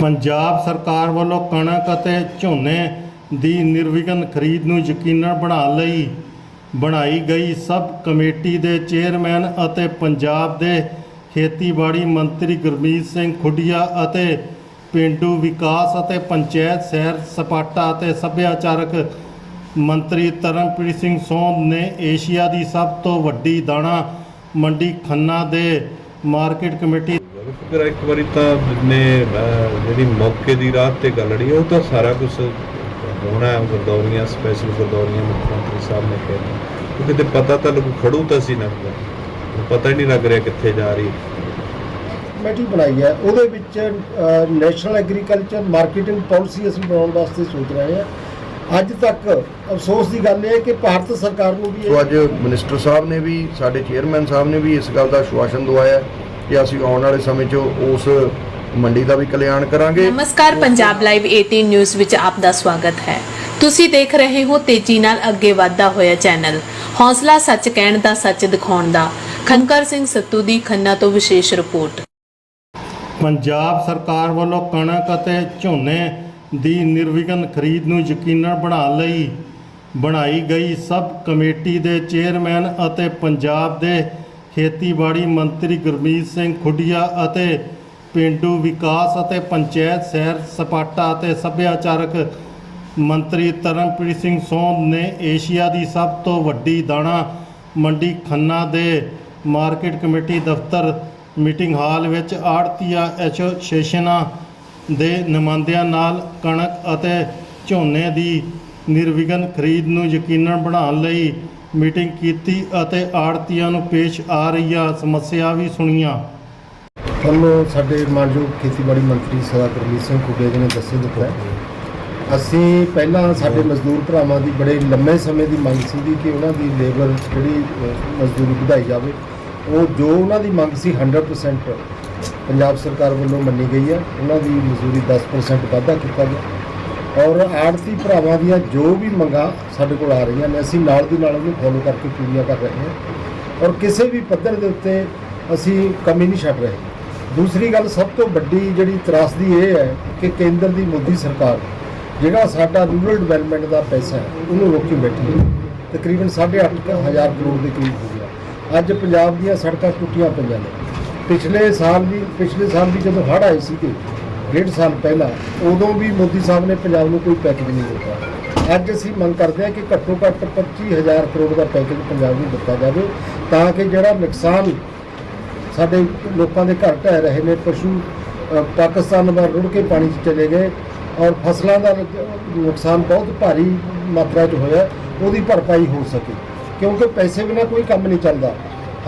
ਪੰਜਾਬ ਸਰਕਾਰ ਵੱਲੋਂ ਕਣਕ ਅਤੇ ਝੋਨੇ ਦੀ ਨਿਰਵਿਘਨ ਖਰੀਦ ਨੂੰ ਯਕੀਨੀ ਬਣਾਉਣ ਲਈ ਬਣਾਈ ਗਈ ਸਬ ਕਮੇਟੀ ਦੇ ਚੇਅਰਮੈਨ ਅਤੇ ਪੰਜਾਬ ਦੇ ਖੇਤੀਬਾੜੀ ਮੰਤਰੀ ਗੁਰਮੀਤ ਸਿੰਘ ਖੁੱਡੀਆ ਅਤੇ ਪਿੰਡੂ ਵਿਕਾਸ ਅਤੇ ਪੰਚਾਇਤ ਸੈਰ ਸਪਾਟਾ ਅਤੇ ਸੱਭਿਆਚਾਰਕ ਮੰਤਰੀ ਤਰਨਪ੍ਰੀਤ ਸਿੰਘ ਸੋਂਦ ਨੇ ਏਸ਼ੀਆ ਦੀ ਸਭ ਤੋਂ ਵੱਡੀ ਦਾਣਾ ਮੰਡੀ ਖੰਨਾ ਦੇ ਮਾਰਕੀਟ ਕਮੇਟੀ ਫਿਰ ਇੱਕ ਵਾਰੀ ਤਾਂ ਨੇ ਅਹ, ਜਿਹੜੀ ਮੌਕੇ ਦੀ ਰਾਤ ਤੇ ਗੱਲ ਅੜੀ ਉਹ ਤਾਂ ਸਾਰਾ ਕੁਝ ਹੋਣਾ ਹੈ ਗੁਰਦੌਰੀਆਂ ਸਪੈਸ਼ਲ ਗੁਰਦੌਰੀਆਂ ਮੁੱਖ ਮੰਤਰੀ ਸਾਹਿਬ ਨੇ ਕਿਹਾ। ਕਿਉਂਕਿ ਤੇ ਪਤਾ ਤਾਂ ਲੱਗੂ ਖੜੂ ਤਾਂ ਸੀ ਨਾ ਪਤਾ ਹੀ ਨਹੀਂ ਲੱਗ ਰਿਹਾ ਕਿੱਥੇ ਜਾ ਰਹੀ। ਕਮੇਟੀ ਬਣਾਈ ਹੈ ਉਹਦੇ ਵਿੱਚ ਨੈਸ਼ਨਲ ਐਗਰੀਕਲਚਰ ਮਾਰਕੀਟਿੰਗ ਪਾਲਿਸੀ ਅਸੀਂ ਬਣਾਉਣ ਵਾਸਤੇ ਸੋਚ ਰਹੇ ਹਾਂ। ਅੱਜ ਤੱਕ ਅਫਸੋਸ ਦੀ ਗੱਲ ਇਹ ਹੈ ਕਿ ਭਾਰਤ ਸਰਕਾਰ ਨੂੰ ਵੀ ਅੱਜ ਮਿਨਿਸਟਰ ਸਾਹਿਬ ਨੇ ਵੀ ਸਾਡੇ ਚੇਅਰਮੈਨ ਸਾਹਿਬ ਨੇ ਵੀ ਇਸ ਗੱਲ ਦਾ ਆਸ਼ਵਾਸਨ ਦਵਾਇਆ। ਕਿ ਅਸੀਂ ਆਉਣ ਵਾਲੇ ਸਮੇਂ 'ਚ ਉਸ ਮੰਡੀ ਦਾ ਵੀ ਕਲਿਆਣ ਕਰਾਂਗੇ। ਨਮਸਕਾਰ ਪੰਜਾਬ ਲਾਈਵ 18 ਨਿਊਜ਼ ਵਿੱਚ ਆਪ ਦਾ ਸਵਾਗਤ ਹੈ। ਤੁਸੀਂ ਦੇਖ ਰਹੇ ਹੋ ਤੇਜ਼ੀ ਨਾਲ ਅੱਗੇ ਵਧਦਾ ਹੋਇਆ ਚੈਨਲ। ਹੌਸਲਾ ਸੱਚ ਕਹਿਣ ਦਾ ਸੱਚ ਦਿਖਾਉਣ ਦਾ। ਖਨਕਰ ਸਿੰਘ ਸੱਤੂ ਦੀ ਖੰਨਾ ਤੋਂ ਵਿਸ਼ੇਸ਼ ਰਿਪੋਰਟ। ਪੰਜਾਬ ਸਰਕਾਰ ਵੱਲੋਂ ਕਣਕ ਅਤੇ ਝੋਨੇ ਦੀ ਨਿਰਵਿਘਨ ਖਰੀਦ ਨੂੰ ਯਕੀਨੀ ਬਣਾਉਣ ਲਈ ਬਣਾਈ ਗਈ ਸਬ ਕਮੇਟੀ ਦੇ ਚੇਅਰਮੈਨ ਅਤੇ ਪੰਜਾਬ ਦੇ ਖੇਤੀਬਾੜੀ ਮੰਤਰੀ ਗੁਰਮੀਤ ਸਿੰਘ ਖੁੱਡੀਆ ਅਤੇ ਪਿੰਡੂ ਵਿਕਾਸ ਅਤੇ ਪੰਚਾਇਤ ਸੈਰ ਸਪਾਟਾ ਅਤੇ ਸੱਭਿਆਚਾਰਕ ਮੰਤਰੀ ਤਰਨਪ੍ਰੀਤ ਸਿੰਘ ਸੋਂਦ ਨੇ ਏਸ਼ੀਆ ਦੀ ਸਭ ਤੋਂ ਵੱਡੀ ਦਾਣਾ ਮੰਡੀ ਖੰਨਾ ਦੇ ਮਾਰਕੀਟ ਕਮੇਟੀ ਦਫ਼ਤਰ ਮੀਟਿੰਗ ਹਾਲ ਵਿੱਚ ਆੜਤੀਆ ਐਸੋਸੀਏਸ਼ਨਾਂ ਦੇ ਨੁਮਾਇੰਦਿਆਂ ਨਾਲ ਕਣਕ ਅਤੇ ਝੋਨੇ ਦੀ ਨਿਰਵਿਘਨ ਖਰੀਦ ਨੂੰ ਯਕੀਨੀ ਬਣਾਉਣ ਲਈ ਮੀਟਿੰਗ ਕੀਤੀ ਅਤੇ ਆੜਤੀਆਂ ਨੂੰ ਪੇਸ਼ ਆ ਰਹੀਆਂ ਸਮੱਸਿਆ ਵੀ ਸੁਣੀਆਂ। ਤੁਹਾਨੂੰ ਸਾਡੇ ਮਾਨਯੋਗ ਖੇਤੀਬਾੜੀ ਮੰਤਰੀ ਸਰਦਾਰ ਗੁਰਮੀਤ ਸਿੰਘ ਕੁੱਡੇ ਜੀ ਨੇ ਦੱਸੇ ਦਿੱਤਾ ਅਸੀਂ ਪਹਿਲਾਂ ਸਾਡੇ ਮਜ਼ਦੂਰ ਭਰਾਵਾਂ ਦੀ ਬੜੇ ਲੰਮੇ ਸਮੇਂ ਦੀ ਮੰਗ ਸੀ ਕਿ ਉਹਨਾਂ ਦੀ ਲੇਬਰ ਜਿਹੜੀ ਮਜ਼ਦੂਰੀ ਵਧਾਈ ਜਾਵੇ। ਉਹ ਜੋ ਉਹਨਾਂ ਦੀ ਮੰਗ ਸੀ 100% ਪੰਜਾਬ ਸਰਕਾਰ ਵੱਲੋਂ ਮੰਨੀ ਗਈ ਹੈ। ਉਹਨਾਂ ਦੀ ਮਜ਼ਦੂਰੀ 10% ਵਾਧਾ ਕੀਤਾ ਗਿਆ। ਔਰ ਆੜਤੀ ਭਰਾਵਾਂ ਦੀਆਂ ਜੋ ਵੀ ਮੰਗਾਂ ਸਾਡੇ ਕੋਲ ਆ ਰਹੀਆਂ ਨੇ, ਅਸੀਂ ਨਾਲ ਦੀ ਨਾਲ ਉਹਨੂੰ ਫੋਲੋ ਕਰਕੇ ਪੂਰੀਆਂ ਕਰ ਰਹੇ ਹਾਂ। ਔਰ ਕਿਸੇ ਵੀ ਪੱਧਰ ਦੇ ਉੱਤੇ ਅਸੀਂ ਕਮੀ ਨਹੀਂ ਛੱਡ ਰਹੇ। ਦੂਸਰੀ ਗੱਲ, ਸਭ ਤੋਂ ਵੱਡੀ ਜਿਹੜੀ ਤਰਾਸਦੀ ਇਹ ਹੈ ਕਿ ਕੇਂਦਰ ਦੀ ਮੋਦੀ ਸਰਕਾਰ, ਜਿਹੜਾ ਸਾਡਾ ਰੂਰਲ ਡਿਵੈਲਪਮੈਂਟ ਦਾ ਪੈਸਾ ਹੈ, ਉਹਨੂੰ ਰੋਕੀ ਬੈਠੀ ਹੈ। ਤਕਰੀਬਨ 8.5 ਹਜ਼ਾਰ ਕਰੋੜ ਦੇ ਕਰੀਬ ਹੋ ਗਿਆ। ਅੱਜ ਪੰਜਾਬ ਦੀਆਂ ਸੜਕਾਂ ਟੁੱਟੀਆਂ ਪਈਆਂ ਨੇ। ਪਿਛਲੇ ਸਾਲ ਵੀ, ਪਿਛਲੇ ਸਾਲ ਵੀ ਜਦੋਂ ਹੜ੍ਹ ਆਏ ਸੀਗੇ ਡੇਢ ਸਾਲ ਪਹਿਲਾਂ ਉਦੋਂ ਵੀ ਮੋਦੀ ਸਾਹਿਬ ਨੇ ਪੰਜਾਬ ਨੂੰ ਕੋਈ ਪੈਕੇਜ ਨਹੀਂ ਦਿੱਤਾ। ਅੱਜ ਅਸੀਂ ਮੰਗ ਕਰਦੇ ਹਾਂ ਕਿ ਘੱਟੋ ਘੱਟ 25000 ਕਰੋੜ ਦਾ ਪੈਕੇਜ ਪੰਜਾਬ ਨੂੰ ਦਿੱਤਾ ਜਾਵੇ ਤਾਂ ਕਿ ਜਿਹੜਾ ਨੁਕਸਾਨ ਸਾਡੇ ਲੋਕਾਂ ਦੇ ਘਰ ਢਹਿ ਰਹੇ ਨੇ, ਪਸ਼ੂ ਪਾਕਿਸਤਾਨ ਵੱਲ ਰੁੜ ਕੇ ਪਾਣੀ 'ਚ ਚਲੇ ਗਏ ਔਰ ਫਸਲਾਂ ਦਾ ਨੁਕਸਾਨ ਬਹੁਤ ਭਾਰੀ ਮਾਤਰਾ 'ਚ ਹੋਇਆ, ਉਹਦੀ ਭਰਪਾਈ ਹੋ ਸਕੇ। ਕਿਉਂਕਿ ਪੈਸੇ ਬਿਨਾਂ ਕੋਈ ਕੰਮ ਨਹੀਂ ਚੱਲਦਾ।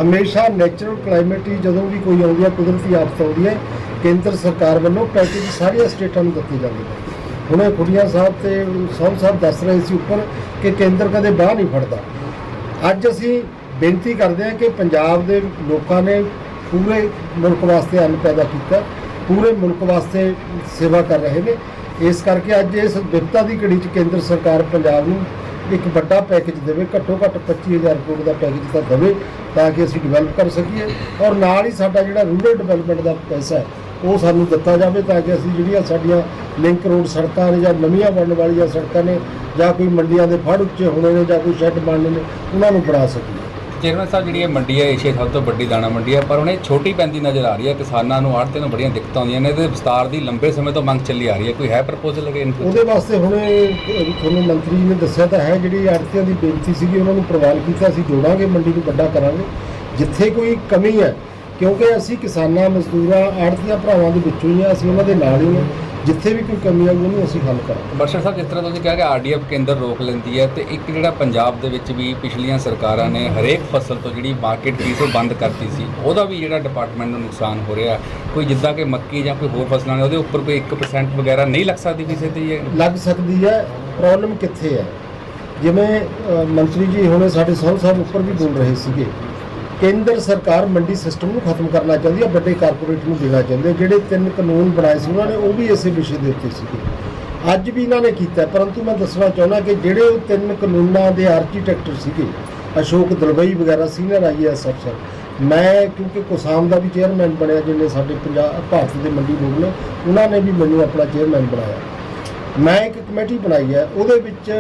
ਹਮੇਸ਼ਾ ਨੈਚੁਰਲ ਕਲਾਈਮੇਟ ਹੀ ਜਦੋਂ ਵੀ ਕੋਈ ਆਉਂਦੀ ਹੈ, ਕੁਦਰਤੀ ਆਫਤ ਆਉਂਦੀ ਹੈ, ਕੇਂਦਰ ਸਰਕਾਰ ਵੱਲੋਂ ਪੈਕੇਜ ਸਾਰੀਆਂ ਸਟੇਟਾਂ ਨੂੰ ਦਿੱਤੀ ਜਾਂਦੀ ਹੈ ਹੁਣੇ ਖੁੱਡੀਆਂ ਸਾਹਿਬ ਤੇ ਸੌਂ ਸਾਹਿਬ ਦੱਸ ਰਹੇ ਸੀ ਉੱਪਰ ਕਿ ਕੇਂਦਰ ਕਦੇ ਬਾਹ ਨਹੀਂ ਫੜਦਾ। ਅੱਜ ਅਸੀਂ ਬੇਨਤੀ ਕਰਦੇ ਹਾਂ ਕਿ ਪੰਜਾਬ ਦੇ ਲੋਕਾਂ ਨੇ ਪੂਰੇ ਮੁਲਕ ਵਾਸਤੇ ਅੰਨ ਪੈਦਾ ਕੀਤਾ ਪੂਰੇ ਮੁਲਕ ਵਾਸਤੇ ਸੇਵਾ ਕਰ ਰਹੇ ਨੇ। ਇਸ ਕਰਕੇ ਅੱਜ ਇਸ ਵਿਪਤਾ ਦੀ ਘੜੀ 'ਚ ਕੇਂਦਰ ਸਰਕਾਰ ਪੰਜਾਬ ਨੂੰ ਇੱਕ ਵੱਡਾ ਪੈਕੇਜ ਦੇਵੇ, ਘੱਟੋ ਘੱਟ 25000 ਕਰੋੜ ਦਾ ਪੈਕੇਜ ਤਾਂ ਦੇਵੇ ਤਾਂ ਕਿ ਅਸੀਂ ਡਿਵੈਲਪ ਕਰ ਸਕੀਏ। ਔਰ ਨਾਲ ਹੀ ਸਾਡਾ ਜਿਹੜਾ ਰੂਰਲ ਡਿਵੈਲਪਮੈਂਟ ਦਾ ਪੈਸਾ ਉਹ ਸਾਨੂੰ ਦਿੱਤਾ ਜਾਵੇ ਤਾਂ ਕਿ ਅਸੀਂ ਜਿਹੜੀਆਂ ਸਾਡੀਆਂ ਲਿੰਕ ਰੋਡ ਸੜਕਾਂ ਨੇ ਜਾਂ ਨਵੀਆਂ ਬਣਨ ਵਾਲੀਆਂ ਸੜਕਾਂ ਨੇ ਜਾਂ ਕੋਈ ਮੰਡੀਆਂ ਦੇ ਫੜ ਉੱਚੇ ਹੋਣੇ ਨੇ ਜਾਂ ਕੋਈ ਸ਼ੈੱਡ ਬਣਨੇ ਨੇ, ਉਹਨਾਂ ਨੂੰ ਬਣਾ ਸਕੀਏ। ਚੇਅਰਮੈਨ ਸਾਹਿਬ ਜਿਹੜੀ ਇਹ ਮੰਡੀ ਹੈ, ਏਸ਼ੀਆ ਸਭ ਤੋਂ ਵੱਡੀ ਦਾਣਾ ਮੰਡੀ ਹੈ, ਪਰ ਹੁਣ ਇਹ ਛੋਟੀ ਪੈਂਦੀ ਨਜ਼ਰ ਆ ਰਹੀ ਹੈ, ਕਿਸਾਨਾਂ ਨੂੰ ਆੜ੍ਹਤੀਆਂ ਨੂੰ ਬੜੀਆਂ ਦਿੱਕਤਾਂ ਆਉਂਦੀਆਂ ਨੇ, ਇਹਦੇ ਵਿਸਤਾਰ ਦੀ ਲੰਬੇ ਸਮੇਂ ਤੋਂ ਮੰਗ ਚੱਲੀ ਆ ਰਹੀ ਹੈ। ਕੋਈ ਹੈ ਪ੍ਰਪੋਜ਼ਲ ਅਗੇ ਉਹਦੇ ਵਾਸਤੇ ਹੁਣ ਤੁਹਾਨੂੰ ਮੰਤਰੀ ਜੀ ਨੇ ਦੱਸਿਆ ਤਾਂ ਹੈ, ਜਿਹੜੀ ਆੜਤੀਆਂ ਦੀ ਬੇਨਤੀ ਸੀਗੀ, ਉਹਨਾਂ ਨੂੰ ਪ੍ਰਵਾਨ ਕੀਤਾ, ਅਸੀਂ ਜੋੜਾਂਗੇ, ਮੰਡੀ ਨੂੰ ਵੱਡਾ ਕਰਾਂਗੇ। ਜਿੱਥੇ ਕੋਈ ਕਮੀ ਹੈ, ਕਿਉਂਕਿ ਅਸੀਂ ਕਿਸਾਨਾਂ, ਮਜ਼ਦੂਰਾਂ ਆੜਤੀਆਂ ਭਰਾਵਾਂ ਦੇ ਵਿੱਚੋਂ ਹੀ ਆ ਅਸੀਂ ਉਹਨਾਂ ਦੇ ਨਾਲ ਹੀ ਹਾਂ। ਜਿੱਥੇ ਵੀ ਕੋਈ ਕਮੀ ਆਊ ਉਹਨੂੰ ਅਸੀਂ ਹੱਲ ਕਰਾਂਗੇ। ਬਰਸ਼ਰ ਸਾਹਿਬ ਜਿਸ ਤਰ੍ਹਾਂ ਤੁਸੀਂ ਕਿਹਾ ਕਿ ਆਰਡੀਐਫ ਕੇਂਦਰ ਰੋਕ ਲੈਂਦੀ ਹੈ ਤੇ ਇੱਕ ਜਿਹੜਾ ਪੰਜਾਬ ਦੇ ਵਿੱਚ ਵੀ ਪਿਛਲੀਆਂ ਸਰਕਾਰਾਂ ਨੇ ਹਰੇਕ ਫਸਲ ਤੋਂ ਜਿਹੜੀ ਮਾਰਕੀਟ ਫੀਸ ਉਹ ਬੰਦ ਕਰਤੀ ਸੀ ਉਹਦਾ ਵੀ ਜਿਹੜਾ ਡਿਪਾਰਟਮੈਂਟ ਨੂੰ ਨੁਕਸਾਨ ਹੋ ਰਿਹਾ ਕੋਈ ਜਿੱਦਾਂ ਕਿ ਮੱਕੀ ਜਾਂ ਕੋਈ ਹੋਰ ਫਸਲਾਂ ਨੇ ਉਹਦੇ ਉੱਪਰ ਕੋਈ 1% ਵਗੈਰਾ ਨਹੀਂ ਲੱਗ ਸਕਦੀ ਕਿਸੇ ਤੇ ਇਹ ਲੱਗ ਸਕਦੀ ਹੈ ਪ੍ਰੋਬਲਮ ਕਿੱਥੇ ਹੈ? ਜਿਵੇਂ ਮੰਤਰੀ ਜੀ ਹੁਣੇ ਸਾਡੇ ਸਹੁੰ ਸਾਹਿਬ ਉੱਪਰ ਵੀ ਬੋਲ ਰਹੇ ਸੀਗੇ ਕੇਂਦਰ ਸਰਕਾਰ ਮੰਡੀ ਸਿਸਟਮ ਨੂੰ ਖਤਮ ਕਰਨਾ ਚਾਹੁੰਦੀ ਹੈ, ਵੱਡੇ ਕਾਰਪੋਰੇਟ ਨੂੰ ਦੇਣਾ ਚਾਹੁੰਦੇ ਜਿਹੜੇ ਤਿੰਨ ਕਾਨੂੰਨ ਬਣਾਏ ਸੀ, ਉਹਨਾਂ ਨੇ ਉਹ ਵੀ ਇਸੇ ਵਿਸ਼ੇ ਦੇ ਉੱਤੇ ਸੀਗੇ। ਅੱਜ ਵੀ ਇਹਨਾਂ ਨੇ ਕੀਤਾ, ਪਰੰਤੂ ਮੈਂ ਦੱਸਣਾ ਚਾਹੁੰਦਾ ਕਿ ਜਿਹੜੇ ਉਹ ਤਿੰਨ ਕਾਨੂੰਨਾਂ ਦੇ ਆਰਕੀਟੈਕਟਰ ਸੀਗੇ, ਅਸ਼ੋਕ ਦਲਵਈ ਵਗੈਰਾ, ਸੀਨੀਅਰ ਆਈਐਸ ਅਫਸਰ, ਮੈਂ ਕਿਉਂਕਿ ਕੁਸਾਮ ਦਾ ਵੀ ਚੇਅਰਮੈਨ ਬਣਿਆ, ਜਿੰਨੇ ਸਾਡੇ ਪੰਜਾਬ, ਭਾਰਤ ਦੇ ਮੰਡੀ ਬੋਰਡ ਨੇ, ਉਹਨਾਂ ਨੇ ਵੀ ਮੈਨੂੰ ਆਪਣਾ ਚੇਅਰਮੈਨ ਬਣਾਇਆ। ਮੈਂ ਇੱਕ ਕਮੇਟੀ ਬਣਾਈ ਹੈ, ਉਹਦੇ ਵਿੱਚ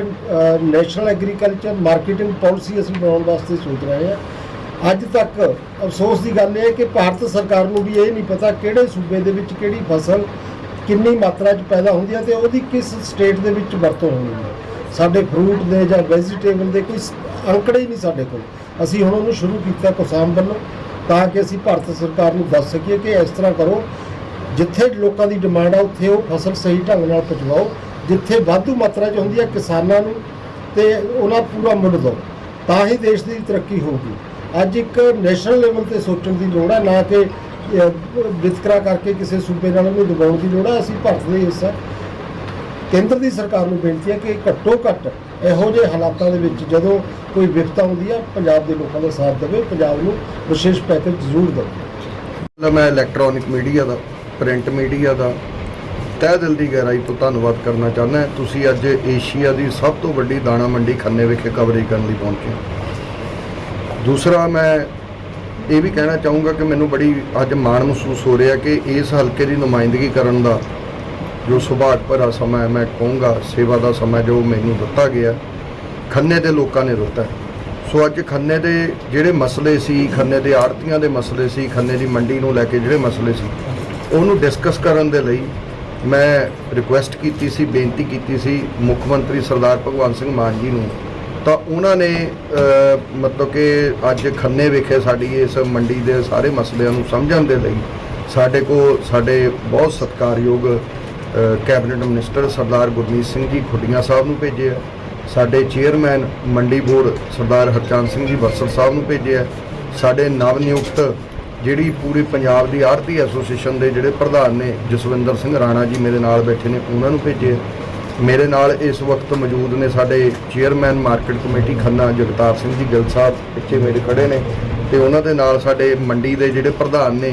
ਨੈਸ਼ਨਲ ਐਗਰੀਕਲਚਰ ਮਾਰਕੀਟਿੰਗ ਪਾਲਿਸੀ ਅਸੀਂ ਬਣਾਉਣ ਵਾਸਤੇ ਸੋਚ ਰਹੇ ਹਾਂ। ਅੱਜ ਤੱਕ ਅਫਸੋਸ ਦੀ ਗੱਲ ਇਹ ਹੈ ਕਿ ਭਾਰਤ ਸਰਕਾਰ ਨੂੰ ਵੀ ਇਹ ਨਹੀਂ ਪਤਾ ਕਿਹੜੇ ਸੂਬੇ ਦੇ ਵਿੱਚ ਕਿਹੜੀ ਫਸਲ ਕਿੰਨੀ ਮਾਤਰਾ 'ਚ ਪੈਦਾ ਹੁੰਦੀ ਹੈ ਤੇ ਉਹਦੀ ਕਿਸ ਸਟੇਟ ਦੇ ਵਿੱਚ ਵਰਤੋਂ ਹੋਣੀ ਹੈ। ਸਾਡੇ ਫਰੂਟ ਦੇ ਜਾਂ ਵੈਜੀਟੇਬਲ ਦੇ ਕੋਈ ਅੰਕੜੇ ਹੀ ਨਹੀਂ ਸਾਡੇ ਕੋਲ। ਅਸੀਂ ਹੁਣ ਉਹਨੂੰ ਸ਼ੁਰੂ ਕੀਤਾ ਕਿਸਾਨ ਵੱਲੋਂ, ਤਾਂ ਕਿ ਅਸੀਂ ਭਾਰਤ ਸਰਕਾਰ ਨੂੰ ਦੱਸ ਸਕੀਏ ਕਿ ਇਸ ਤਰ੍ਹਾਂ ਕਰੋ, ਜਿੱਥੇ ਲੋਕਾਂ ਦੀ ਡਿਮਾਂਡ ਆ, ਉੱਥੇ ਉਹ ਫਸਲ ਸਹੀ ਢੰਗ ਨਾਲ ਪਹੁੰਚਾਓ ਜਿੱਥੇ ਵਾਧੂ ਮਾਤਰਾ 'ਚ ਹੁੰਦੀ ਹੈ ਕਿਸਾਨਾਂ ਨੂੰ, ਤੇ ਉਹਨਾਂ ਪੂਰਾ ਮੁੱਲ ਦਿਓ। ਤਾਂ ਹੀ ਦੇਸ਼ ਦੀ ਤਰੱਕੀ ਹੋਊਗੀ। ਅੱਜ ਇੱਕ ਨੈਸ਼ਨਲ ਲੈਵਲ ਤੇ ਸੋਚਣ ਦੀ ਲੋੜ ਹੈ ਨਾ ਕਿ ਵਿਤਕਰਾ ਕਰਕੇ ਕਿਸੇ ਸੂਬੇ ਨਾਲ ਉਹਨੂੰ ਦਬਾਉਣ ਦੀ ਲੋੜ ਹੈ ਅਸੀਂ ਭਾਰਤ ਦੇ ਹਿੱਸਾ ਕੇਂਦਰ ਦੀ ਸਰਕਾਰ ਨੂੰ ਬੇਨਤੀ ਹੈ ਕਿ ਘੱਟੋ ਘੱਟ ਇਹੋ ਜਿਹੇ ਹਾਲਾਤਾਂ ਦੇ ਵਿੱਚ ਜਦੋਂ ਕੋਈ ਵਿਪਤਾ ਹੁੰਦੀ ਆ, ਪੰਜਾਬ ਦੇ ਲੋਕਾਂ ਦਾ ਸਾਥ ਦੇਵੇ, ਪੰਜਾਬ ਨੂੰ ਵਿਸ਼ੇਸ਼ ਪੈਕੇਜ ਜ਼ਰੂਰ ਦੇਵੇ। ਮੈਂ ਇਲੈਕਟ੍ਰੋਨਿਕ ਮੀਡੀਆ ਦਾ ਪ੍ਰਿੰਟ ਮੀਡੀਆ ਦਾ ਤਹਿ ਦਿਲ ਦੀ ਗਹਿਰਾਈ ਤੋਂ ਧੰਨਵਾਦ ਕਰਨਾ ਚਾਹੁੰਦਾ ਤੁਸੀਂ ਅੱਜ ਏਸ਼ੀਆ ਦੀ ਸਭ ਤੋਂ ਵੱਡੀ ਦਾਣਾ ਮੰਡੀ ਖੰਨੇ ਵਿਖੇ ਕਵਰੇਜ ਕਰਨ ਲਈ ਪਹੁੰਚੇ ਹੋ। ਦੂਸਰਾ ਮੈਂ ਇਹ ਵੀ ਕਹਿਣਾ ਚਾਹੂੰਗਾ ਕਿ ਮੈਨੂੰ ਬੜੀ ਅੱਜ ਮਾਣ ਮਹਿਸੂਸ ਹੋ ਰਿਹਾ ਕਿ ਇਸ ਹਲਕੇ ਦੀ ਨੁਮਾਇੰਦਗੀ ਕਰਨ ਦਾ ਜੋ ਸੁਭਾਗ ਭਰਾ ਸਮਾਂ ਮੈਂ ਕਹੂੰਗਾ ਸੇਵਾ ਦਾ ਸਮਾਂ ਜੋ ਮੈਨੂੰ ਦਿੱਤਾ ਗਿਆ, ਖੰਨੇ ਦੇ ਲੋਕਾਂ ਨੇ ਦਿੱਤਾ ਸੋ ਅੱਜ ਖੰਨੇ ਦੇ ਜਿਹੜੇ ਮਸਲੇ ਸੀ, ਖੰਨੇ ਦੇ ਆੜਤੀਆਂ ਦੇ ਮਸਲੇ ਸੀ, ਖੰਨੇ ਦੀ ਮੰਡੀ ਨੂੰ ਲੈ ਕੇ ਜਿਹੜੇ ਮਸਲੇ ਸੀ, ਉਹਨੂੰ ਡਿਸਕਸ ਕਰਨ ਦੇ ਲਈ ਮੈਂ ਰਿਕੁਐਸਟ ਕੀਤੀ ਸੀ, ਬੇਨਤੀ ਕੀਤੀ ਸੀ ਮੁੱਖ ਮੰਤਰੀ ਸਰਦਾਰ ਭਗਵੰਤ ਸਿੰਘ ਮਾਨ ਜੀ ਨੂੰ ਤਾਂ ਉਹਨਾਂ ਨੇ ਮਤਲਬ ਕਿ ਅੱਜ ਖੰਨੇ ਵਿਖੇ ਸਾਡੀ ਇਸ ਮੰਡੀ ਦੇ ਸਾਰੇ ਮਸਲਿਆਂ ਨੂੰ ਸਮਝਣ ਦੇ ਲਈ ਸਾਡੇ ਕੋਲ ਸਾਡੇ ਬਹੁਤ ਸਤਿਕਾਰਯੋਗ ਕੈਬਨਿਟ ਮਿਨਿਸਟਰ ਸਰਦਾਰ ਗੁਰਮੀਤ ਸਿੰਘ ਜੀ ਖੁੱਡੀਆਂ ਸਾਹਿਬ ਨੂੰ ਭੇਜੇ ਆ। ਸਾਡੇ ਚੇਅਰਮੈਨ ਮੰਡੀ ਬੋਰਡ ਸਰਦਾਰ ਹਰਚੰਦ ਸਿੰਘ ਜੀ ਬਰਸਰ ਸਾਹਿਬ ਨੂੰ ਭੇਜਿਆ ਸਾਡੇ ਨਵ ਨਿਯੁਕਤ ਜਿਹੜੀ ਪੂਰੀ ਪੰਜਾਬ ਦੀ ਆੜਤੀ ਐਸੋਸੀਏਸ਼ਨ ਦੇ ਜਿਹੜੇ ਪ੍ਰਧਾਨ ਨੇ ਜਸਵਿੰਦਰ ਸਿੰਘ ਰਾਣਾ ਜੀ ਮੇਰੇ ਨਾਲ ਬੈਠੇ ਨੇ, ਉਹਨਾਂ ਨੂੰ ਭੇਜਿਆ ਮੇਰੇ ਨਾਲ ਇਸ ਵਕਤ ਮੌਜੂਦ ਨੇ ਸਾਡੇ chairman market committee Khanna Jagtar Singh ji, Gill Sahib ਪਿੱਛੇ ਮੇਰੇ ਖੜੇ ਨੇ ਤੇ ਉਹਨਾਂ ਦੇ ਨਾਲ ਸਾਡੇ ਮੰਡੀ ਦੇ ਜਿਹੜੇ ਪ੍ਰਧਾਨ ਨੇ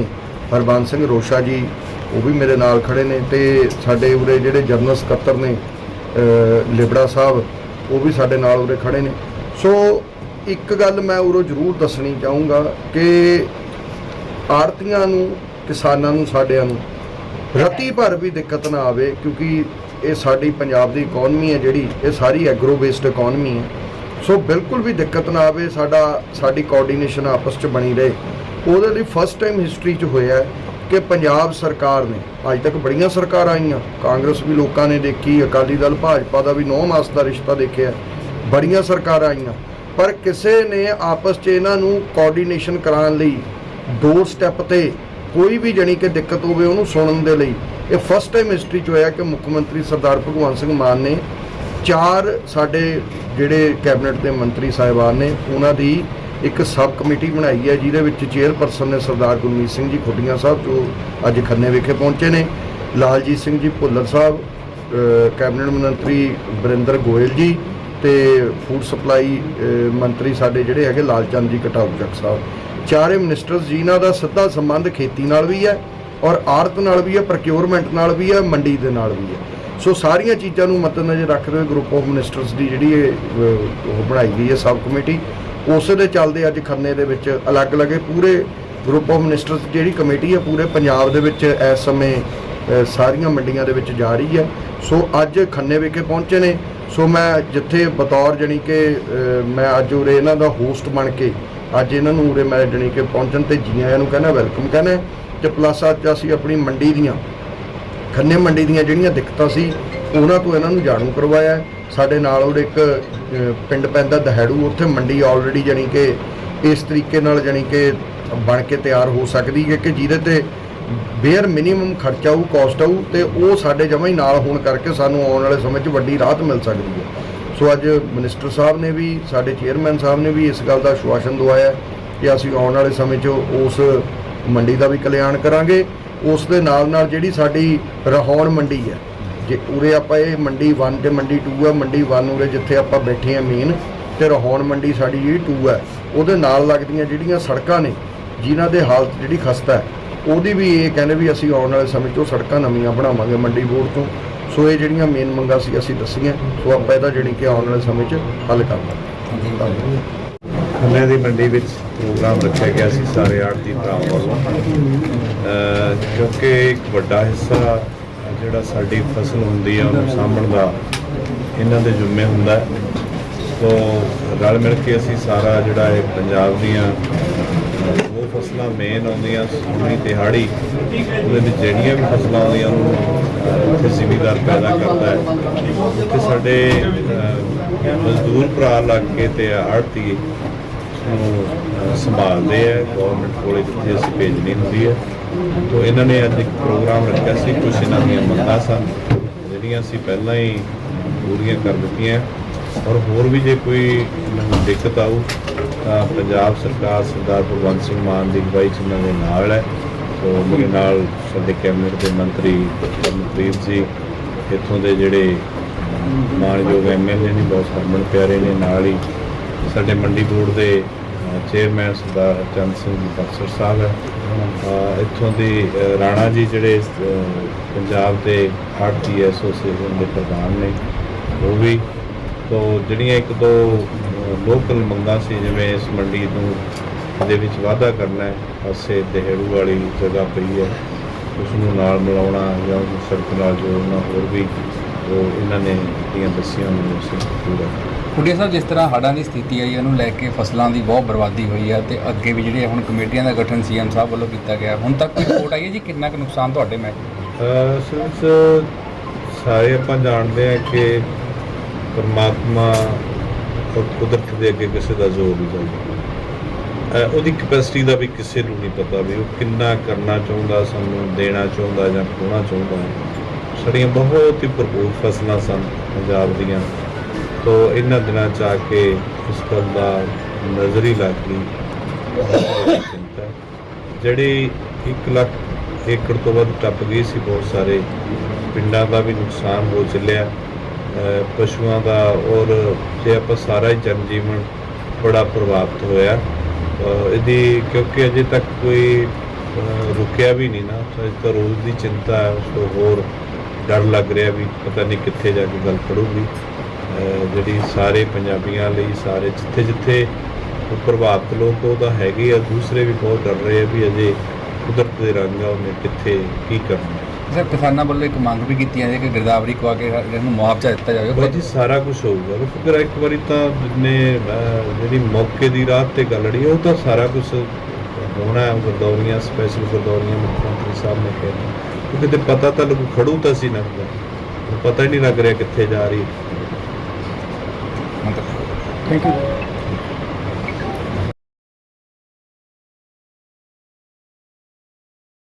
ਹਰਬੰਸ ਸਿੰਘ ਰੋਸ਼ਾ ਜੀ, ਉਹ ਵੀ ਮੇਰੇ ਨਾਲ ਖੜੇ ਨੇ ਤੇ ਸਾਡੇ ਉਰੇ ਜਿਹੜੇ ਜਨਰਲ ਸਕੱਤਰ ਨੇ ਲਿਬੜਾ ਸਾਹਿਬ, ਉਹ ਵੀ ਸਾਡੇ ਨਾਲ ਉਰੇ ਖੜੇ ਨੇ। ਸੋ ਇੱਕ ਗੱਲ ਮੈਂ ਉਰੋਂ ਜ਼ਰੂਰ ਦੱਸਣੀ ਚਾਹੂੰਗਾ ਕਿ ਆੜਤੀਆਂ ਨੂੰ, ਕਿਸਾਨਾਂ ਨੂੰ, ਸਾਡਿਆਂ ਨੂੰ ਰਤੀ ਭਰ ਵੀ ਦਿੱਕਤ ਨਾ ਆਵੇ ਕਿਉਂਕਿ ਇਹ ਸਾਡੀ ਪੰਜਾਬ ਦੀ ਇਕਨੋਮੀ ਹੈ ਜਿਹੜੀ, ਇਹ ਸਾਰੀ ਐਗਰੋ ਬੇਸਡ ਇਕਨੋਮੀ ਹੈ। ਸੋ ਬਿਲਕੁਲ ਵੀ ਦਿੱਕਤ ਨਾ ਆਵੇ, ਸਾਡਾ, ਸਾਡੀ ਕੋਆਰਡੀਨੇਸ਼ਨ ਆਪਸ 'ਚ ਬਣੀ ਰਹੇ। ਉਹਦੇ ਲਈ ਫਸਟ ਟਾਈਮ ਹਿਸਟਰੀ 'ਚ ਹੋਇਆ ਕਿ ਪੰਜਾਬ ਸਰਕਾਰ ਨੇ, ਅੱਜ ਤੱਕ ਬੜੀਆਂ ਸਰਕਾਰਾਂ ਆਈਆਂ, ਕਾਂਗਰਸ ਵੀ ਲੋਕਾਂ ਨੇ ਦੇਖੀ, ਅਕਾਲੀ ਦਲ, ਭਾਜਪਾ ਦਾ ਵੀ ਨੌ ਮਾਸ ਦਾ ਰਿਸ਼ਤਾ ਦੇਖਿਆ, ਬੜੀਆਂ ਸਰਕਾਰਾਂ ਆਈਆਂ। ਪਰ ਕਿਸੇ ਨੇ ਆਪਸ 'ਚ ਇਹਨਾਂ ਨੂੰ ਕੋਆਰਡੀਨੇਸ਼ਨ ਕਰਾਉਣ ਲਈ ਦੋ ਸਟੈਪ ਤੇ ਕੋਈ ਵੀ ਜਣੀ ਕਿ ਦਿੱਕਤ ਹੋਵੇ ਉਹਨੂੰ ਸੁਣਨ ਦੇ ਲਈ ਇਹ ਫਸਟ ਟਾਈਮ ਹਿਸਟਰੀ 'ਚ ਹੋਇਆ ਕਿ ਮੁੱਖ ਮੰਤਰੀ ਸਰਦਾਰ ਭਗਵੰਤ ਸਿੰਘ ਮਾਨ ਨੇ ਚਾਰ ਸਾਡੇ ਜਿਹੜੇ ਕੈਬਨਿਟ ਦੇ ਮੰਤਰੀ ਸਾਹਿਬਾਨ ਨੇ, ਉਹਨਾਂ ਦੀ ਇੱਕ ਸਬ ਕਮੇਟੀ ਬਣਾਈ ਹੈ, ਜਿਹਦੇ ਵਿੱਚ ਚੇਅਰਪਰਸਨ ਨੇ ਸਰਦਾਰ ਗੁਰਮੀਤ ਸਿੰਘ ਜੀ ਖੁੱਡੀਆਂ ਸਾਹਿਬ, ਜੋ ਅੱਜ ਖੰਨੇ ਵਿਖੇ ਪਹੁੰਚੇ ਨੇ, ਲਾਲਜੀਤ ਸਿੰਘ ਜੀ ਭੁੱਲਰ ਸਾਹਿਬ ਕੈਬਨਿਟ ਮੰਤਰੀ ਬਰਿੰਦਰ ਗੋਇਲ ਜੀ ਤੇ ਫੂਡ ਸਪਲਾਈ ਮੰਤਰੀ ਸਾਡੇ ਜਿਹੜੇ ਹੈਗੇ ਲਾਲਚੰਦ ਜੀ ਕਟਾਊ ਸਾਹਿਬ। ਚਾਰੇ ਮਿਨਿਸਟਰਸ ਜਿਨ੍ਹਾਂ ਦਾ ਸਿੱਧਾ ਸੰਬੰਧ ਖੇਤੀ ਨਾਲ ਵੀ ਹੈ ਔਰ ਆੜਤ ਨਾਲ ਵੀ ਹੈ ਪ੍ਰੋਕਿਉਰਮੈਂਟ ਨਾਲ ਵੀ ਹੈ ਮੰਡੀ ਦੇ ਨਾਲ ਵੀ ਹੈ। ਸੋ ਸਾਰੀਆਂ ਚੀਜ਼ਾਂ ਨੂੰ ਮੱਦੇਨਜ਼ਰ ਰੱਖਦੇ ਹੋਏ ਗਰੁੱਪ ਆਫ ਮਿਨਿਸਟਰਸ ਦੀ ਜਿਹੜੀ ਇਹ, ਉਹ ਬਣਾਈ ਗਈ ਹੈ ਸਬ ਕਮੇਟੀ। ਉਸੇ ਦੇ ਚੱਲਦੇ ਅੱਜ ਖੰਨੇ ਦੇ ਵਿੱਚ ਅਲੱਗ-ਅਲੱਗ ਪੂਰੇ ਗਰੁੱਪ ਆਫ ਮਿਨਿਸਟਰਸ ਜਿਹੜੀ ਕਮੇਟੀ ਹੈ ਪੂਰੇ ਪੰਜਾਬ ਦੇ ਵਿੱਚ ਇਸ ਸਮੇਂ ਸਾਰੀਆਂ ਮੰਡੀਆਂ ਦੇ ਵਿੱਚ ਜਾ ਰਹੀ ਹੈ। ਸੋ ਅੱਜ ਖੰਨੇ ਵਿਖੇ ਪਹੁੰਚੇ ਨੇ। ਸੋ ਮੈਂ ਜਿੱਥੇ ਬਤੌਰ ਜਣੀ ਕਿ ਮੈਂ ਅੱਜ ਉਰੇ ਇਹਨਾਂ ਦਾ ਹੋਸਟ ਬਣ ਕੇ ਅੱਜ ਇਹਨਾਂ ਨੂੰ ਉਰੇ ਮੈਂ ਜਣੀ ਕਿ ਪਹੁੰਚਣ ਤੇ ਜੀ ਆਇਆਂ ਨੂੰ ਕਹਿੰਦਾ ਵੈਲਕਮ ਕਹਿੰਦਾ। ਤੇ ਪਲੱਸ ਅੱਜ ਅਸੀਂ ਆਪਣੀ ਮੰਡੀ ਦੀਆਂ, ਖੰਨੇ ਮੰਡੀ ਦੀਆਂ ਜਿਹੜੀਆਂ ਦਿੱਕਤਾਂ ਸੀ, ਉਹਨਾਂ ਤੋਂ ਇਹਨਾਂ ਨੂੰ ਜਾਣੂ ਕਰਵਾਇਆ ਸਾਡੇ ਨਾਲ ਉਹ ਇੱਕ ਪਿੰਡ ਪੈਂਦਾ ਦਹੜੂ, ਉੱਥੇ ਮੰਡੀ ਆਲਰੇਡੀ ਜਾਣੀ ਕਿ ਇਸ ਤਰੀਕੇ ਨਾਲ ਜਾਣੀ ਕਿ ਬਣ ਕੇ ਤਿਆਰ ਹੋ ਸਕਦੀ ਹੈ ਕਿ ਜਿਹਦੇ ਤੇ ਬੇਅਰ ਮਿਨੀਮਮ ਖਰਚਾ ਆਊ ਕਾਸਟ ਆਊ ਤੇ ਉਹ ਸਾਡੇ ਜਮਾਂ ਹੀ ਨਾਲ ਹੋਣ ਕਰਕੇ ਸਾਨੂੰ ਆਉਣ ਵਾਲੇ ਸਮੇਂ 'ਚ ਵੱਡੀ ਰਾਹਤ ਮਿਲ ਸਕਦੀ ਹੈ। ਸੋ ਅੱਜ ਮਿਨਿਸਟਰ ਸਾਹਿਬ ਨੇ ਵੀ, ਸਾਡੇ ਚੇਅਰਮੈਨ ਸਾਹਿਬ ਨੇ ਵੀ ਇਸ ਗੱਲ ਦਾ ਆਸ਼ਵਾਸਨ ਦਵਾਇਆ ਕਿ ਅਸੀਂ ਆਉਣ ਵਾਲੇ ਸਮੇਂ 'ਚ ਉਸ ਮੰਡੀ ਦਾ ਵੀ ਕਲਿਆਣ ਕਰਾਂਗੇ। ਉਸ ਦੇ ਨਾਲ ਨਾਲ ਜਿਹੜੀ ਸਾਡੀ ਰਹਾਉਣ ਮੰਡੀ ਹੈ, ਜੇ ਉਰੇ ਆਪਾਂ ਇਹ ਮੰਡੀ 1 ਤੇ ਮੰਡੀ 2 ਹੈ, ਮੰਡੀ 1 ਉਰੇ ਜਿੱਥੇ ਆਪਾਂ ਬੈਠੇ ਆ ਮੇਨ ਤੇ ਰਹਾਉਣ ਮੰਡੀ ਸਾਡੀ ਜਿਹੜੀ 2 ਹੈ, ਉਹਦੇ ਨਾਲ ਲੱਗਦੀਆਂ ਜਿਹੜੀਆਂ ਸੜਕਾਂ ਨੇ, ਜਿਨ੍ਹਾਂ ਦੇ ਹਾਲਤ ਜਿਹੜੀ ਖਸਤਾ ਹੈ, ਉਹਦੀ ਵੀ ਇਹ ਕਹਿੰਦੇ ਵੀ ਅਸੀਂ ਆਉਣ ਵਾਲੇ ਸਮੇਂ 'ਚ ਸੜਕਾਂ ਨਵੀਆਂ ਬਣਾਵਾਂਗੇ ਮੰਡੀ ਬੋਰਡ ਤੋਂ। ਸੋ ਇਹ ਜਿਹੜੀਆਂ ਮੇਨ ਮੰਗਾਂ ਸੀ, ਅਸੀਂ ਦੱਸੀਆਂ, ਸੋ ਆਪਾਂ ਇਹਦਾ ਜਿਹੜੀ ਕਿ ਆਉਣ ਵਾਲੇ ਸਮੇਂ 'ਚ ਹੱਲ ਕਰ ਲਾਂਗੇ ਖੰਨੇ ਦੀ ਮੰਡੀ ਵਿੱਚ ਪ੍ਰੋਗਰਾਮ ਰੱਖਿਆ ਗਿਆ ਸੀ ਸਾਰੇ ਆੜਤੀ ਭਰਾਵਾਂ ਵੱਲੋਂ। ਕਿਉਂਕਿ ਇੱਕ ਵੱਡਾ ਹਿੱਸਾ ਜਿਹੜਾ ਸਾਡੀ ਫਸਲ ਹੁੰਦੀ ਆ, ਉਹਨੂੰ ਸਾਂਭਣ ਦਾ ਇਹਨਾਂ ਦੇ ਜ਼ਿੰਮੇ ਹੁੰਦਾ ਸੋ ਰਲ ਮਿਲ ਕੇ ਅਸੀਂ ਸਾਰਾ ਜਿਹੜਾ ਹੈ ਪੰਜਾਬ ਦੀਆਂ ਉਹ ਫਸਲਾਂ ਮੇਨ ਆਉਂਦੀਆਂ ਸੋਹਣੀ ਤਿਹਾੜੀ ਉਹਦੇ ਵਿੱਚ ਜਿਹੜੀਆਂ ਵੀ ਫਸਲਾਂ ਆਉਂਦੀਆਂ, ਉਹਨੂੰ ਉੱਥੇ ਜ਼ਿਮੀਦਾਰ ਪੈਦਾ ਕਰਦਾ ਹੈ। ਉੱਥੇ ਸਾਡੇ ਮਜ਼ਦੂਰ ਭਰਾ ਲੱਗ ਕੇ ਤੇ ਆੜਤੀ ਨੂੰ ਸੰਭਾਲਦੇ ਆ ਗਵਰਨਮੈਂਟ ਕੋਲੇ ਜਿੱਥੇ ਅਸੀਂ ਭੇਜਣੀ ਹੁੰਦੀ ਹੈ ਤੋਂ ਇਹਨਾਂ ਨੇ ਅੱਜ ਇੱਕ ਪ੍ਰੋਗਰਾਮ ਰੱਖਿਆ ਸੀ ਕੁਝ ਇਹਨਾਂ ਦੀਆਂ ਮੰਗਾਂ ਸਨ, ਜਿਹੜੀਆਂ ਅਸੀਂ ਪਹਿਲਾਂ ਹੀ ਪੂਰੀਆਂ ਕਰ ਦਿੱਤੀਆਂ। ਔਰ ਹੋਰ ਵੀ ਜੇ ਕੋਈ ਇਹਨਾਂ ਦਿੱਕਤ ਆਊ, ਤਾਂ ਪੰਜਾਬ ਸਰਕਾਰ ਸਰਦਾਰ ਭਗਵੰਤ ਸਿੰਘ ਮਾਨ ਦੀ ਅਗਵਾਈ 'ਚ ਇਹਨਾਂ ਦੇ ਨਾਲ ਹੈ। ਸੋ ਮੇਰੇ ਨਾਲ ਸਾਡੇ ਕੈਬਨਿਟ ਦੇ ਮੰਤਰੀ ਮਨਪ੍ਰੀਤ ਜੀ, ਇੱਥੋਂ ਦੇ ਜਿਹੜੇ ਮਾਨਯੋਗ ਐਮਐਲਏ ਨੇ ਬਹੁਤ ਹਰਮਨ ਪਿਆਰੇ ਨੇ, ਨਾਲ ਹੀ ਸਾਡੇ ਮੰਡੀ ਬੋਰਡ ਦੇ ਚੇਅਰਮੈਨ ਸਰਦਾਰ ਚੰਦ ਸਿੰਘ ਜੀ ਬਖਸ਼ਰ ਸਾਹਿਬ ਹੈ। ਇੱਥੋਂ ਦੀ ਰਾਣਾ ਜੀ ਜਿਹੜੇ ਪੰਜਾਬ ਦੇ ਆਰਟੀ ਐਸੋਸੀਏਸ਼ਨ ਦੇ ਪ੍ਰਧਾਨ ਨੇ, ਉਹ ਵੀ। ਤੋਂ ਜਿਹੜੀਆਂ ਇੱਕ ਦੋ ਲੋਕਲ ਮੰਗਾਂ ਸੀ, ਜਿਵੇਂ ਇਸ ਮੰਡੀ ਨੂੰ ਦੇ ਵਿੱਚ ਵਾਧਾ ਕਰਨਾ ਹੈ, ਪਾਸੇ ਦੇਹੜੂ ਵਾਲੀ ਜਗ੍ਹਾ ਪਈ ਹੈ, ਉਸ ਨੂੰ ਨਾਲ ਮਿਲਾਉਣਾ ਜਾਂ ਉਸ ਸੜਕ ਨਾਲ ਜੋੜਨਾ, ਹੋਰ ਵੀ, ਉਹ ਇਹਨਾਂ ਨੇ ਜਿਹੜੀਆਂ ਦੱਸੀਆਂ ਮੈਨੂੰ ਅਸੀਂ ਪੂਰਾ। ਖੁੱਡੀਆ ਸਾਹਿਬ, ਜਿਸ ਤਰ੍ਹਾਂ ਹੜ੍ਹਾਂ ਦੀ ਸਥਿਤੀ ਆਈ ਉਹਨੂੰ ਲੈ ਕੇ ਫਸਲਾਂ ਦੀ ਬਹੁਤ ਬਰਬਾਦੀ ਹੋਈ ਹੈ ਤੇ ਅੱਗੇ ਵੀ ਜਿਹੜੇ ਹੁਣ ਕਮੇਟੀਆਂ ਦਾ ਗਠਨ ਸੀਐਮ ਸਾਹਿਬ ਵੱਲੋਂ ਕੀਤਾ ਗਿਆ। ਹੁਣ ਤੱਕ ਕੋਈ ਰਿਪੋਰਟ ਆਈ ਹੈ ਜੀ? ਕਿੰਨਾ ਕੁ ਨੁਕਸਾਨ ਤੁਹਾਡੇ ਮੈਂ? ਸਿਰਫ ਸਾਰੇ ਆਪਾਂ ਜਾਣਦੇ ਹਾਂ ਕਿ ਪਰਮਾਤਮਾ ਔਰ ਕੁਦਰਤ ਦੇ ਅੱਗੇ ਕਿਸੇ ਦਾ ਜ਼ੋਰ ਨਹੀਂ ਚੱਲਦਾ। ਉਹਦੀ ਕਪੈਸਿਟੀ ਦਾ ਵੀ ਕਿਸੇ ਨੂੰ ਨਹੀਂ ਪਤਾ ਵੀ ਉਹ ਕਿੰਨਾ ਕਰਨਾ ਚਾਹੁੰਦਾ, ਸਾਨੂੰ ਦੇਣਾ ਚਾਹੁੰਦਾ ਜਾਂ ਖੋਣਾ ਚਾਹੁੰਦਾ। ਸਾਡੀਆਂ ਬਹੁਤ ਹੀ ਭਰਪੂਰ ਫਸਲਾਂ ਸਨ ਪੰਜਾਬ ਦੀਆਂ। ਸੋ ਇਹਨਾਂ ਦਿਨਾਂ ਚ ਆ ਕੇ ਇਸ ਗੱਲ ਦਾ ਨਜ਼ਰੀ ਹੀ ਲੱਗ ਗਈ ਬਹੁਤ ਚਿੰਤਾ ਜਿਹੜੀ 1 ਲੱਖ ਏਕੜ ਤੋਂ ਵੱਧ ਟੱਪ ਗਈ ਸੀ, ਬਹੁਤ ਸਾਰੇ ਪਿੰਡਾਂ ਦਾ ਵੀ ਨੁਕਸਾਨ ਹੋ ਚੱਲਿਆ। ਪਸ਼ੂਆਂ ਦਾ ਔਰ ਜੇ ਆਪਾਂ ਸਾਰਾ ਹੀ ਜਨ ਜੀਵਨ ਬੜਾ ਪ੍ਰਭਾਵਿਤ ਹੋਇਆ। ਇਹਦੀ ਕਿਉਂਕਿ ਅਜੇ ਤੱਕ ਕੋਈ ਰੁਕਿਆ ਵੀ ਨਹੀਂ ਨਾ ਅਜੇ ਤਾਂ ਰੋਜ਼ ਦੀ ਚਿੰਤਾ ਹੈ, ਉਸ ਤੋਂ ਹੋਰ ਡਰ ਲੱਗ ਰਿਹਾ ਵੀ ਪਤਾ ਨਹੀਂ ਕਿੱਥੇ ਜਾ ਕੇ ਗੱਲ ਖੜੂਗੀ ਜਿਹੜੀ ਸਾਰੇ ਪੰਜਾਬੀਆਂ ਲਈ ਸਾਰੇ ਜਿੱਥੇ ਜਿੱਥੇ ਪ੍ਰਭਾਵਿਤ ਲੋਕ ਉਹਦਾ ਹੈਗੇ ਆ ਦੂਸਰੇ ਵੀ ਬਹੁਤ ਡਰ ਰਹੇ ਆ ਵੀ ਅਜੇ ਕੁਦਰਤ ਦੇ ਰੰਗ ਆ ਉਹਨੇ ਕਿੱਥੇ ਕੀ ਕਰਨਾ। ਸਰ ਕਿਸਾਨਾਂ ਵੱਲੋਂ ਇੱਕ ਮੰਗ ਵੀ ਕੀਤੀ ਜਾਂਦੀ ਹੈ ਕਿ ਗਿਰਦਾਵਰੀ ਕੇ ਇਹਨੂੰ ਮੁਆਵਜ਼ਾ ਦਿੱਤਾ ਜਾਵੇ। ਬਾਈ ਜੀ ਸਾਰਾ ਕੁਝ ਹੋਊਗਾ। ਉਹ ਫਿਰ ਇੱਕ ਵਾਰੀ ਤਾਂ ਜਿੰਨੇ ਜਿਹੜੀ ਮੌਕੇ ਦੀ ਰਾਤ ਤੇ ਗੱਲ ਅੜੀ ਉਹ ਤਾਂ ਸਾਰਾ ਕੁਝ ਹੋਣਾ ਹੈ ਗਰਦੌਰੀਆਂ ਸਪੈਸ਼ਲ ਗਰਦੌਰੀਆਂ ਮੁੱਖ ਮੰਤਰੀ ਸਾਹਿਬ ਨੇ ਕਿਹਾ। ਕਿਉਂਕਿ ਤੇ ਪਤਾ ਤਾਂ ਲੱਗੂ ਖੜੂ ਤਾਂ ਸੀ ਨਾ ਪਤਾ ਹੀ ਨਹੀਂ ਲੱਗ ਰਿਹਾ ਕਿੱਥੇ ਜਾ ਰਹੀ ਹੈ ਮਤਲਬ ਥੈਂਕ ਯੂ